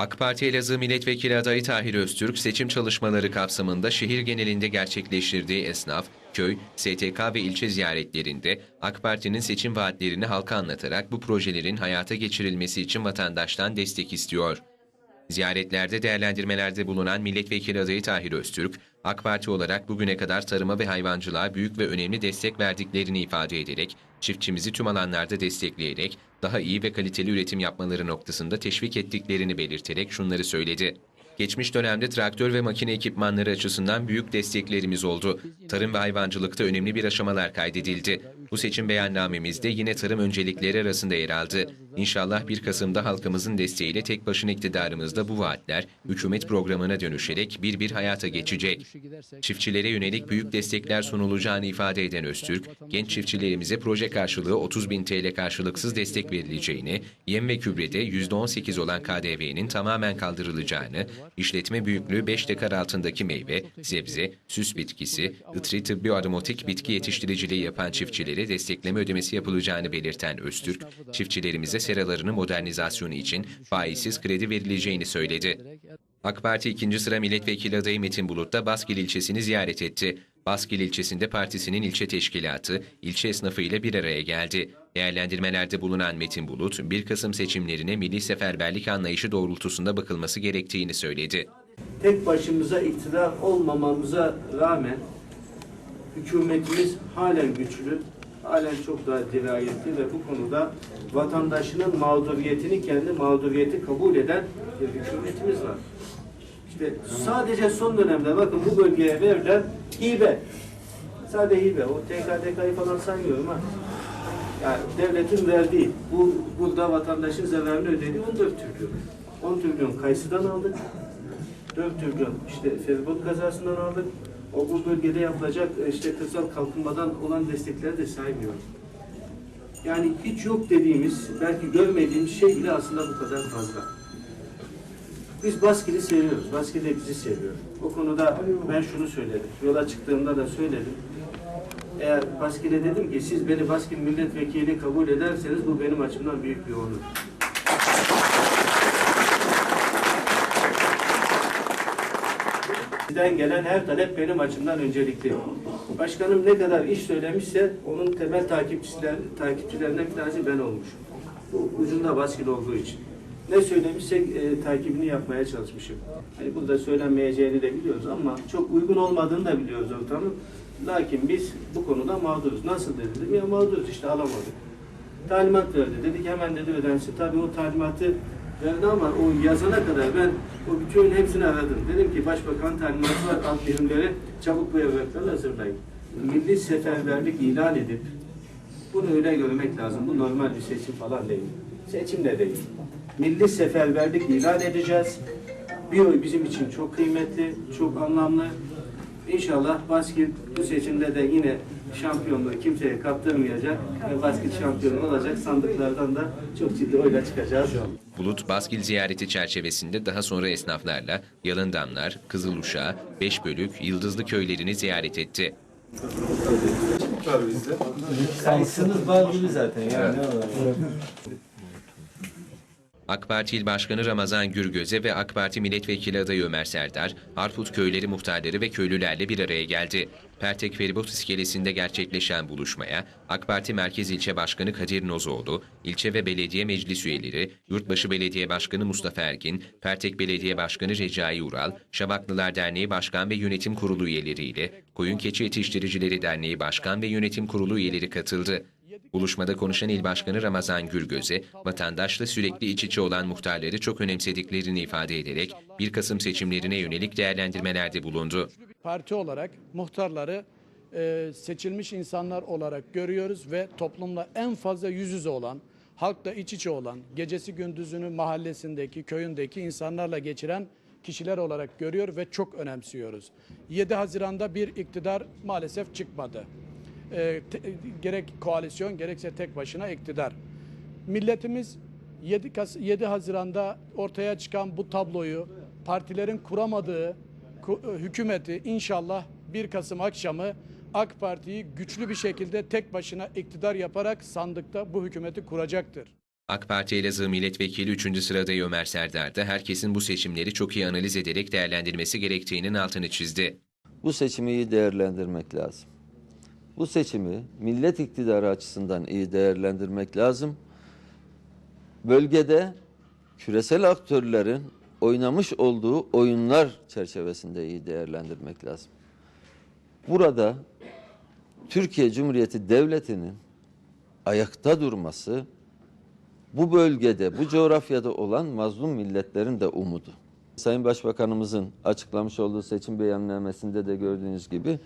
AK Parti Elazığ Milletvekili adayı Tahir Öztürk seçim çalışmaları kapsamında şehir genelinde gerçekleştirdiği esnaf, köy, STK ve ilçe ziyaretlerinde AK Parti'nin seçim vaatlerini halka anlatarak bu projelerin hayata geçirilmesi için vatandaştan destek istiyor. Ziyaretlerde değerlendirmelerde bulunan milletvekili adayı Tahir Öztürk, AK Parti olarak bugüne kadar tarıma ve hayvancılığa büyük ve önemli destek verdiklerini ifade ederek, çiftçimizi tüm alanlarda destekleyerek daha iyi ve kaliteli üretim yapmaları noktasında teşvik ettiklerini belirterek şunları söyledi. Geçmiş dönemde traktör ve makine ekipmanları açısından büyük desteklerimiz oldu. Tarım ve hayvancılıkta önemli bir aşamalar kaydedildi. Bu seçim beyannamemizde yine tarım öncelikleri arasında yer aldı. İnşallah 1 Kasım'da halkımızın desteğiyle tek başına iktidarımızda bu vaatler hükümet programına dönüşerek bir bir hayata geçecek. Çiftçilere yönelik büyük destekler sunulacağını ifade eden Öztürk, genç çiftçilerimize proje karşılığı 30 bin TL karşılıksız destek verileceğini, yem ve gübrede %18 olan KDV'nin tamamen kaldırılacağını, işletme büyüklüğü 5 dekar altındaki meyve, sebze, süs bitkisi, ıtri tıbbi aromatik bitki yetiştiriciliği yapan çiftçilere destekleme ödemesi yapılacağını belirten Öztürk, çiftçilerimize seralarının modernizasyonu için faizsiz kredi verileceğini söyledi. AK Parti ikinci sıra milletvekili adayı Metin Bulut da Baskil ilçesini ziyaret etti. Baskil ilçesinde partisinin ilçe teşkilatı, ilçe esnafı ile bir araya geldi. Değerlendirmelerde bulunan Metin Bulut, 1 Kasım seçimlerine milli seferberlik anlayışı doğrultusunda bakılması gerektiğini söyledi. tek başımıza iktidar olmamamıza rağmen hükümetimiz halen güçlü, halen çok daha dirayetli ve bu konuda vatandaşının mağduriyetini kendi mağduriyeti kabul eden bir hükümetimiz var. İşte sadece son dönemde bakın bu bölgeye verilen hibe. Sadece hibe. O TKDK'yı falan saymıyorum ha. Yani devletin verdiği, bu burada vatandaşın zararını ödediği 14 trilyon. 10 trilyon kayısıdan aldık. 4 trilyon işte feribot kazasından aldık. O bu bölgede yapılacak e, işte kırsal kalkınmadan olan destekleri de saymıyorum. Yani hiç yok dediğimiz, belki görmediğimiz şey bile aslında bu kadar fazla. Biz Baskil'i seviyoruz. Baskil de bizi seviyor. O konuda ben şunu söyledim. Yola çıktığımda da söyledim. Eğer Baskil'e dedim ki siz beni Baskil milletvekili kabul ederseniz bu benim açımdan büyük bir onur. Sizden gelen her talep benim açımdan öncelikli. Başkanım ne kadar iş söylemişse onun temel takipçiler, takipçilerinden bir tanesi ben olmuşum. Bu ucunda baskil olduğu için. Ne söylemişsek e, takibini yapmaya çalışmışım. Hani burada söylenmeyeceğini de biliyoruz ama çok uygun olmadığını da biliyoruz ortamın. Lakin biz bu konuda mağduruz. Nasıl dedim ya mağduruz işte alamadık. Talimat verdi. Dedik hemen dedi ödensin. Tabii o talimatı verdi ama o yazana kadar ben o bütün hepsini aradım. Dedim ki başbakan talimatı var alt birimleri çabuk bu evrakları hazırlayın. Milli seferberlik ilan edip bunu öyle görmek lazım. Bu normal bir seçim falan değil. Seçim de değil. Milli seferberlik ilan edeceğiz. Bir oy bizim için çok kıymetli, çok anlamlı. İnşallah Baskil bu seçimde de yine şampiyonluğu kimseye kaptırmayacak ve Baskil şampiyonu olacak. Sandıklardan da çok ciddi oyla çıkacağız. Bulut, Baskil ziyareti çerçevesinde daha sonra esnaflarla Yalındamlar, Kızıluşağı, Beşbölük, Yıldızlı köylerini ziyaret etti. Kayısınız bal gibi zaten yani. var? AK Parti İl Başkanı Ramazan Gürgöze ve AK Parti Milletvekili adayı Ömer Serdar, Harput köyleri muhtarları ve köylülerle bir araya geldi. Pertek Feribot iskelesinde gerçekleşen buluşmaya AK Parti Merkez İlçe Başkanı Kadir Nozoğlu, ilçe ve belediye meclis üyeleri, Yurtbaşı Belediye Başkanı Mustafa Ergin, Pertek Belediye Başkanı Recai Ural, Şabaklılar Derneği Başkan ve Yönetim Kurulu üyeleriyle Koyun Keçi Yetiştiricileri Derneği Başkan ve Yönetim Kurulu üyeleri katıldı. Buluşmada konuşan İl Başkanı Ramazan Gürgöze, vatandaşla sürekli iç içe olan muhtarları çok önemsediklerini ifade ederek 1 Kasım seçimlerine yönelik değerlendirmelerde bulundu. parti olarak muhtarları e, seçilmiş insanlar olarak görüyoruz ve toplumla en fazla yüz yüze olan, halkla iç içe olan, gecesi gündüzünü mahallesindeki, köyündeki insanlarla geçiren kişiler olarak görüyor ve çok önemsiyoruz. 7 Haziran'da bir iktidar maalesef çıkmadı. E, te- gerek koalisyon gerekse tek başına iktidar. Milletimiz 7, Kas 7 Haziran'da ortaya çıkan bu tabloyu partilerin kuramadığı ku- hükümeti inşallah 1 Kasım akşamı AK Parti'yi güçlü bir şekilde tek başına iktidar yaparak sandıkta bu hükümeti kuracaktır. AK Parti Elazığ Milletvekili 3. sıradayı Ömer Serdar da herkesin bu seçimleri çok iyi analiz ederek değerlendirmesi gerektiğinin altını çizdi. Bu seçimi iyi değerlendirmek lazım. Bu seçimi millet iktidarı açısından iyi değerlendirmek lazım. Bölgede küresel aktörlerin oynamış olduğu oyunlar çerçevesinde iyi değerlendirmek lazım. Burada Türkiye Cumhuriyeti Devleti'nin ayakta durması bu bölgede, bu coğrafyada olan mazlum milletlerin de umudu. Sayın Başbakanımızın açıklamış olduğu seçim beyannamesinde de gördüğünüz gibi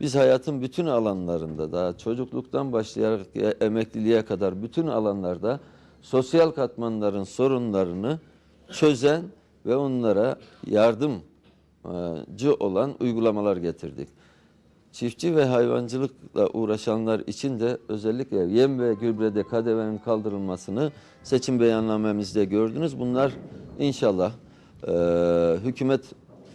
biz hayatın bütün alanlarında daha çocukluktan başlayarak e- emekliliğe kadar bütün alanlarda sosyal katmanların sorunlarını çözen ve onlara yardımcı olan uygulamalar getirdik. Çiftçi ve hayvancılıkla uğraşanlar için de özellikle yem ve gübrede KDV'nin kaldırılmasını seçim beyannamemizde gördünüz. Bunlar inşallah e, hükümet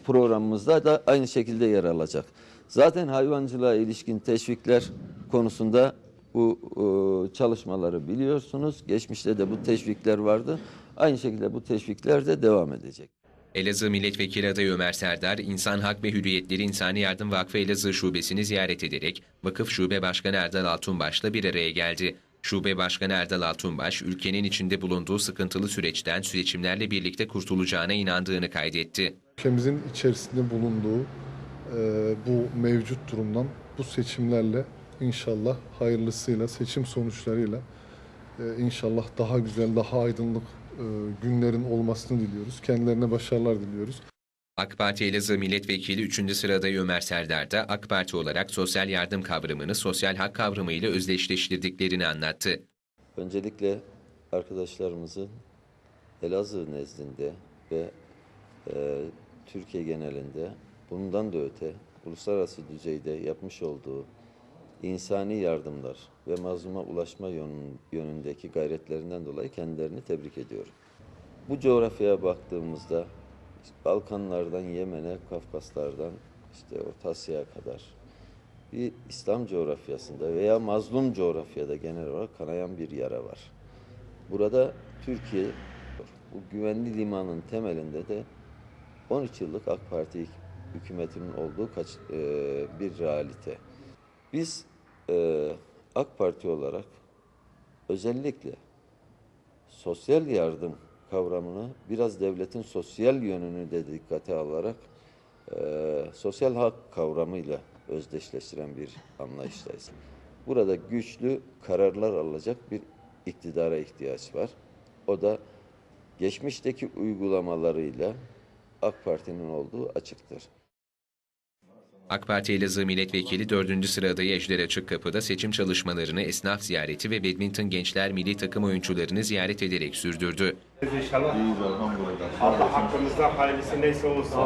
programımızda da aynı şekilde yer alacak. Zaten hayvancılığa ilişkin teşvikler konusunda bu e, çalışmaları biliyorsunuz. Geçmişte de bu teşvikler vardı. Aynı şekilde bu teşvikler de devam edecek. Elazığ Milletvekili adayı Ömer Serdar, İnsan Hak ve Hürriyetleri İnsani Yardım Vakfı Elazığ Şubesini ziyaret ederek Vakıf Şube Başkanı Erdal Altunbaş'la bir araya geldi. Şube Başkanı Erdal Altunbaş, ülkenin içinde bulunduğu sıkıntılı süreçten seçimlerle birlikte kurtulacağına inandığını kaydetti. ülkemizin içerisinde bulunduğu e, bu mevcut durumdan bu seçimlerle inşallah hayırlısıyla seçim sonuçlarıyla e, inşallah daha güzel, daha aydınlık e, günlerin olmasını diliyoruz. Kendilerine başarılar diliyoruz. AK Parti Elazığ Milletvekili 3. sıradayı Ömer Serdar da AK Parti olarak sosyal yardım kavramını sosyal hak kavramıyla özdeşleştirdiklerini anlattı. Öncelikle arkadaşlarımızın Elazığ nezdinde ve e, Türkiye genelinde bundan da öte uluslararası düzeyde yapmış olduğu insani yardımlar ve mazluma ulaşma yönün- yönündeki gayretlerinden dolayı kendilerini tebrik ediyorum. Bu coğrafyaya baktığımızda Balkanlardan Yemen'e, Kafkaslardan işte Orta Asya'ya kadar bir İslam coğrafyasında veya mazlum coğrafyada genel olarak kanayan bir yara var. Burada Türkiye bu güvenli limanın temelinde de 13 yıllık AK Parti hükümetinin olduğu kaç, e, bir realite. Biz e, AK Parti olarak özellikle sosyal yardım kavramını biraz devletin sosyal yönünü de dikkate alarak e, sosyal hak kavramıyla özdeşleştiren bir anlayıştayız. Burada güçlü kararlar alacak bir iktidara ihtiyaç var. O da geçmişteki uygulamalarıyla AK Parti'nin olduğu açıktır. AK Parti Elazığ Milletvekili 4. sıra adayı Ejder Açıkkapı'da seçim çalışmalarını esnaf ziyareti ve badminton gençler milli takım oyuncularını ziyaret ederek sürdürdü. İnşallah. Allah hakkımızda hayırlısı neyse olsun.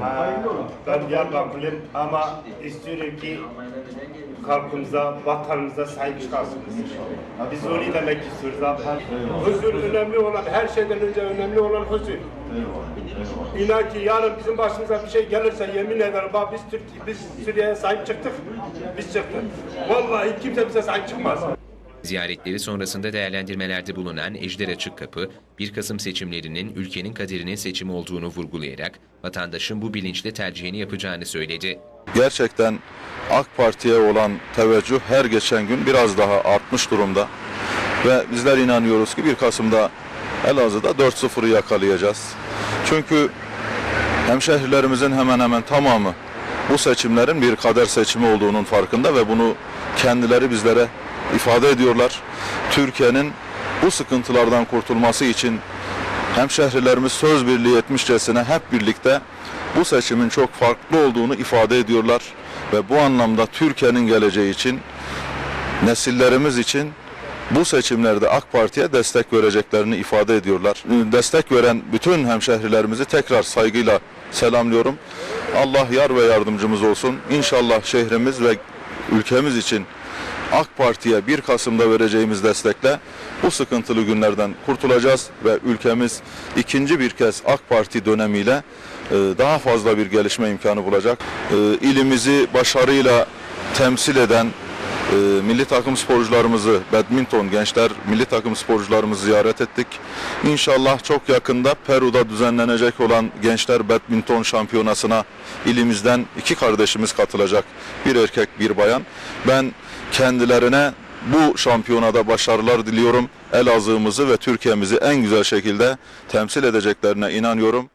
Ha, Ben Diyarbakırlıyım ama istiyorum ki halkımıza, vatanımıza sahip çıkarsınız. Biz onu demek istiyoruz abi. Huzur önemli olan, her şeyden önce önemli olan huzur. İnan ki yarın bizim başımıza bir şey gelirse yemin ederim bak biz Türkiye, biz Suriye'ye sahip çıktık. Biz çıktık. Vallahi kimse bize sahip çıkmaz. Ziyaretleri sonrasında değerlendirmelerde bulunan Ejder Açıkkapı, 1 Kasım seçimlerinin ülkenin kaderinin seçimi olduğunu vurgulayarak vatandaşın bu bilinçle tercihini yapacağını söyledi. gerçekten AK Parti'ye olan teveccüh her geçen gün biraz daha artmış durumda. Ve bizler inanıyoruz ki 1 Kasım'da Elazığ'da 4-0'ı yakalayacağız. Çünkü hemşehrilerimizin hemen hemen tamamı bu seçimlerin bir kader seçimi olduğunun farkında ve bunu kendileri bizlere ifade ediyorlar. Türkiye'nin bu sıkıntılardan kurtulması için hemşehrilerimiz söz birliği etmişçesine hep birlikte bu seçimin çok farklı olduğunu ifade ediyorlar ve bu anlamda Türkiye'nin geleceği için nesillerimiz için bu seçimlerde AK Parti'ye destek vereceklerini ifade ediyorlar. Destek veren bütün hemşehrilerimizi tekrar saygıyla selamlıyorum. Allah yar ve yardımcımız olsun. İnşallah şehrimiz ve ülkemiz için AK Parti'ye 1 Kasım'da vereceğimiz destekle bu sıkıntılı günlerden kurtulacağız ve ülkemiz ikinci bir kez AK Parti dönemiyle e, daha fazla bir gelişme imkanı bulacak. E, İlimizi başarıyla temsil eden e, milli takım sporcularımızı, badminton gençler milli takım sporcularımızı ziyaret ettik. İnşallah çok yakında Peru'da düzenlenecek olan gençler badminton şampiyonasına ilimizden iki kardeşimiz katılacak. Bir erkek, bir bayan. Ben kendilerine bu şampiyonada başarılar diliyorum. Elazığ'ımızı ve Türkiye'mizi en güzel şekilde temsil edeceklerine inanıyorum.